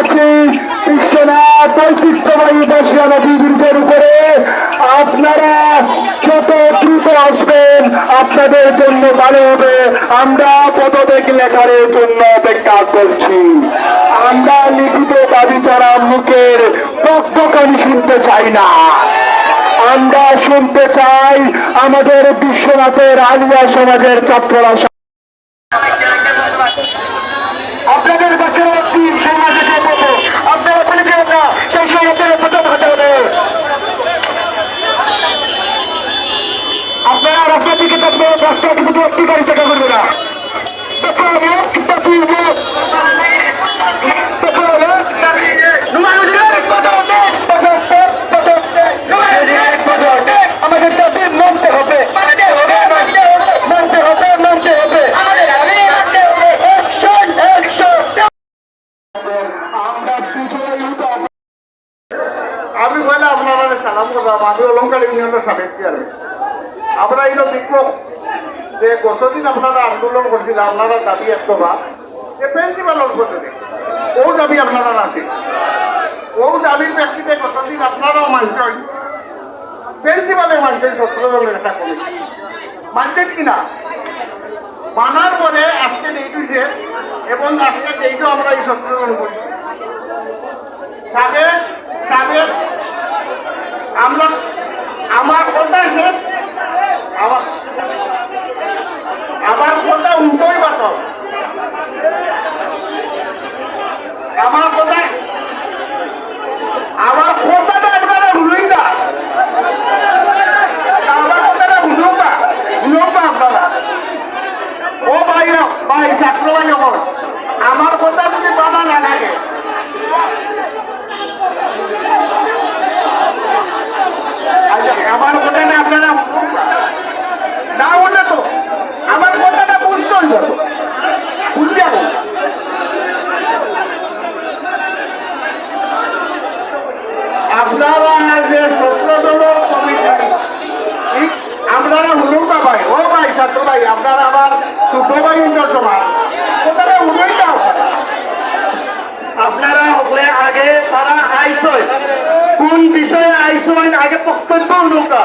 আছি। বিশ্বনাথ ঐতিহ্যবাহী বসিয়া নদী ব্রিজের উপরে আপনারা যত দ্রুত আসবেন, আপনাদের জন্য ভালো হবে। আমরা পদবেগ লেখারের জন্য অপেক্ষা করছি। আমরা লিখিত দাবি ছাড়া মুখের বকবকানি শুনতে চাই না। আমরা শুনতে চাই আমাদের বিশ্বনাথের আলিয়া সমাজের ছাত্ররা সাবেক আমরা এই বিক্ষোভ যে গতদিন আপনারা আন্দোলন করছিলেন আপনারা দাবি একটা বা যে প্রিন্সিপাল পদ্ধতি ও দাবি আপনারা আছে ও দাবির ব্যক্তিতে গতদিন আপনারাও মানছেন প্রিন্সিপালে মানছেন সতেরো জনের একটা কমিটি মানছেন কিনা মানার পরে আজকে ডেটুছে এবং আজকে ডেটও আমরা এই সতেরো জন করছি আমরা আমার কথা শেষ আমার আমার কথা উল্টোই বাতল আমার কথা আমার কথাটা আপনারা ভুলই না আমার কথাটা ভুলুক না ভুলুক না আপনারা ও ভাইরা ভাই ছাত্র ভাই যখন আমার কথা যদি বাধা না লাগে আচ্ছা আমার কথাটা আপনারা না হলে তো আমার কথাটা বুঝতে হইব তো বুঝতে যাব আপনারা যে সতেরো জনের কমিটি ঠিক আপনারা হুলুম না ভাই ও ভাই ছাত্র ভাই আপনারা আমার ছোট ভাই সমাজ কোথায় হুলুই না আপনারা হলে আগে তারা আইসয় কোন বিষয়ে আইসয় আগে বক্তব্য নৌকা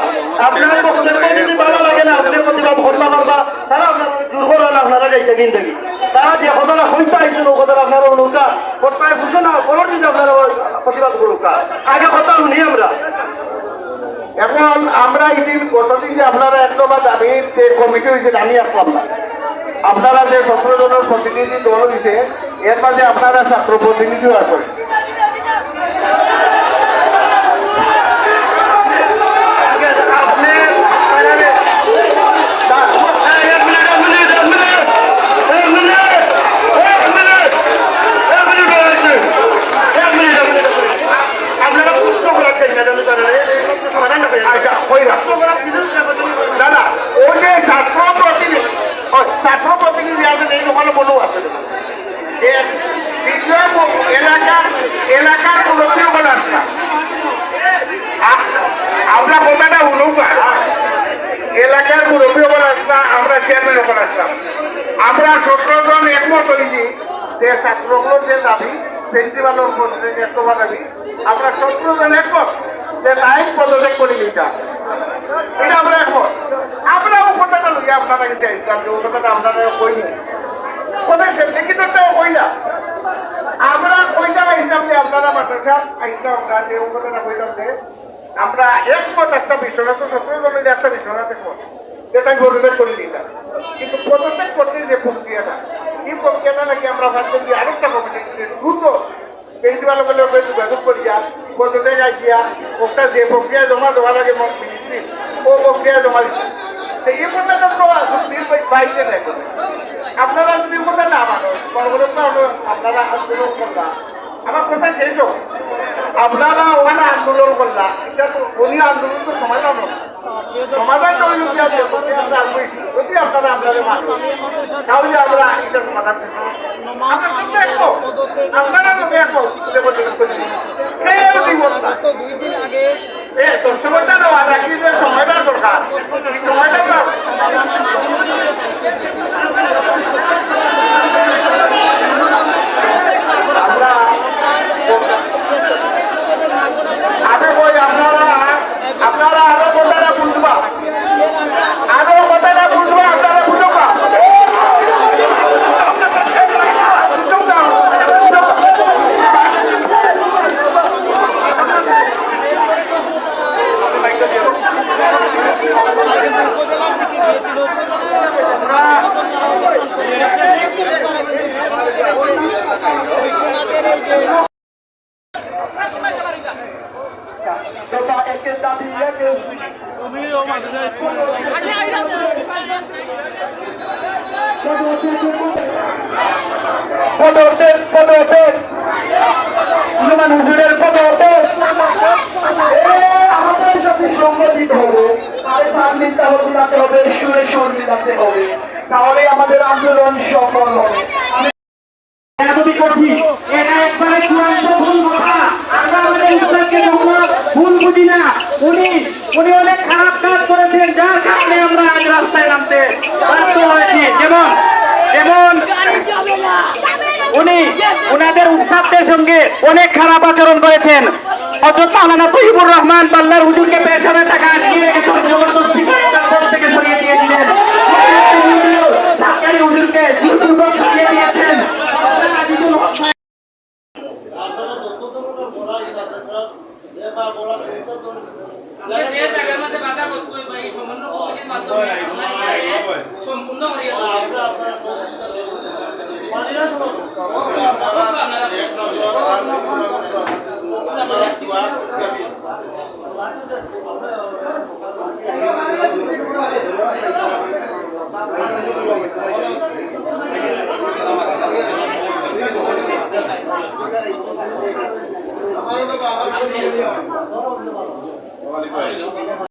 আপনার বক্তব্য যদি ভালো লাগে না, আপনি প্রতিবাদ করতে পারবা তারা আপনার দুর্বল হলে আপনারা যাইতে কিন দেখি। তারা যে কথাটা হইতে আইসে ও কথাটা আপনারা নৌকা কোথায় বুঝো না পরবর্তী আপনারা প্রতিবাদ করুকা আগে কথা শুনি আমরা। এখন আমরা এদিন গতদিন যে আপনারা একবার দাবির যে কমিটি হয়েছে আমি আসলাম না। আপনারা যে সতেরো জনের প্রতিনিধি দল দিছে এর মাঝে আপনারা ছাত্র প্রতিনিধিও আছেন আপনি এক মিনিট এক মিনিট এক মিনিট এক মিনিট এক মিনিট এক মিনিট হয়েছে এক মিনিট এক মিনিট আপনারা প্রশ্ন করার চেষ্টা চালু করেন না যে দোকানে বলো আছে। যে এলাকার এলাকার আসলাম আমরা কথাটা বলে আসলাম আমরা চেয়ারম্যান জন একমত হয়েছি যে ছাত্রগুলোর যে দাবি প্রিন্সিপালের পদে একবা দাবি আমরা সতেরো জন একমত। যে লাইন পদত্যাগ করি এটা আমরা একমত আমরাও কথাটা আইসলাম যে আমরা কইতাম আইসলাম যে আপনারা আইসলাম না যে আমরা একটা তো সতেরো জনের গরিবের করে দিতাম কিন্তু পদত্যাগ করতে যে প্রক্রিয়াটা, এই প্রক্রিয়াটা নাকি আমরা ভাবছি আরেকটা কমিটি দ্রুত প্রিন্সিপাল বলে যোগাযোগ করিয়া পদত্যাগ আসিয়া ওটা যে প্রক্রিয়া জমা দেওয়া লাগে ও প্রক্রিয়া জমা দিচ্ছে এই পর্যন্ত বাইরে নেই আপনারা যদি বলে না সর্বদা আপনারা আন্দোলন করলা। আমার কথা শেষ হোক। আপনারা ওখানে আন্দোলন করলা, এটা তো উনি আন্দোলন তো সমাধান হোক সমাধান তো হইল কি আছে যদি আমরা যদি আপনারা আপনাদের তাহলে আমরা এটা সমাধান করব। আমরা তো দেখব আপনারা তো দেখব দেখব দেখব কেউ দিব না তো দুই দিন আগে এ তোর সময়টা দেওয়া রাখি যে সময়টা দরকার এই সময়টা দাও আমরা তথা একের দাবি সংগঠিত হবে আর হবে হবে সুরে সুর মিলাতে হবে তাহলে আমাদের আন্দোলন সফল হবে আমি এতটি করছি এটা একবারে চূড়ান্ত ভুল কথা আমরা আমাদের উত্তরকে কখনো ভুল বুঝি না উনি উনি অনেক খারাপ কাজ করেছেন যার কারণে আমরা আজ রাস্তায় নামতে বাধ্য হয়েছি। যেমন যেমন উনি উনাদের উস্তাদদের সঙ্গে অনেক খারাপ আচরণ করেছেন। হজরত আলানা তহিবুর রহমান পাল্লার হুজুরকে পেছনে টাকা আটকিয়ে রেখে